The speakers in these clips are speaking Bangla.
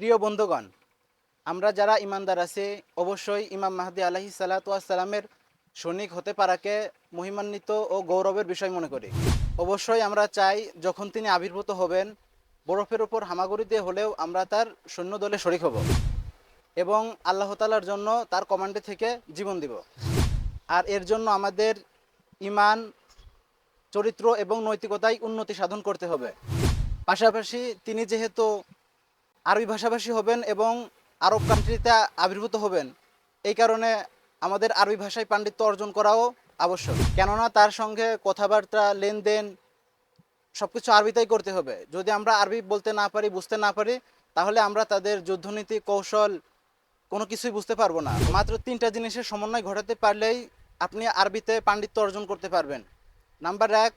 প্রিয় বন্ধুগণ, আমরা যারা ইমানদার আছি, অবশ্যই ইমাম মাহদি আলাহি সালাতামের সৈনিক হতে পারাকে মহিমান্বিত ও গৌরবের বিষয় মনে করি। অবশ্যই আমরা চাই যখন তিনি আবির্ভূত হবেন, বরফের উপর হামাগুড়ি দিয়ে হলেও আমরা তার সৈন্য দলে শরিক হব এবং আল্লাহ তালার জন্য তার কমান্ডে থেকে জীবন দিব। আর এর জন্য আমাদের ইমান, চরিত্র এবং নৈতিকতায় উন্নতি সাধন করতে হবে। পাশাপাশি তিনি যেহেতু আরবি ভাষাভাষী হবেন এবং আরব কান্ট্রিতে আবির্ভূত হবেন। এই কারণে আমাদের আরবি ভাষায় পাণ্ডিত্য অর্জন করাও আবশ্যক। কেননা তার সঙ্গে কথাবার্তা, লেনদেন সব কিছু আরবিতেই করতে হবে। যদি আমরা আরবি বলতে না পারি, বুঝতে না পারি, তাহলে আমরা তাদের যুদ্ধনীতি, কৌশল কোনো কিছুই বুঝতে পারব না। মাত্র তিনটা জিনিসের সমন্বয় ঘটাতে পারলেই আপনি আরবিতে পাণ্ডিত্য অর্জন করতে পারবেন। নাম্বার এক,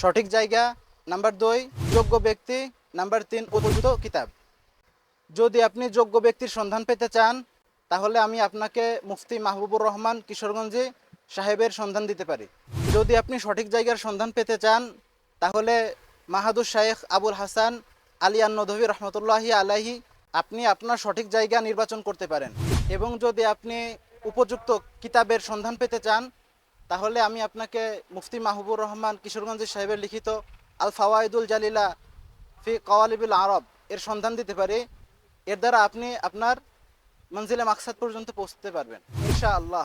সঠিক জায়গা। নাম্বার দুই, যোগ্য ব্যক্তি। নাম্বার তিন, উপযুক্ত কিতাব। যদি আপনি যোগ্য ব্যক্তির সন্ধান পেতে চান, তাহলে আমি আপনাকে মুফতি মাহবুবুর রহমান কিশোরগঞ্জে সাহেবের সন্ধান দিতে পারি। যদি আপনি সঠিক জায়গার সন্ধান পেতে চান, তাহলে মাহাদুর শায়েখ আবুল হাসান আলী আন্নদভি রহমতুল্লাহি আলাহি আপনি আপনার সঠিক জায়গা নির্বাচন করতে পারেন। এবং যদি আপনি উপযুক্ত কিতাবের সন্ধান পেতে চান, তাহলে আমি আপনাকে মুফতি মাহবুবুর রহমান কিশোরগঞ্জ সাহেবের লিখিত আল ফাওয়াইদুল জালিলা ফি কওয়ালিবুল আরব এর সন্ধান দিতে পারি। এর দ্বারা আপনি আপনার মঞ্জিলে মাকসাদ পর্যন্ত পৌঁছতে পারবেন। ইনশা আল্লাহ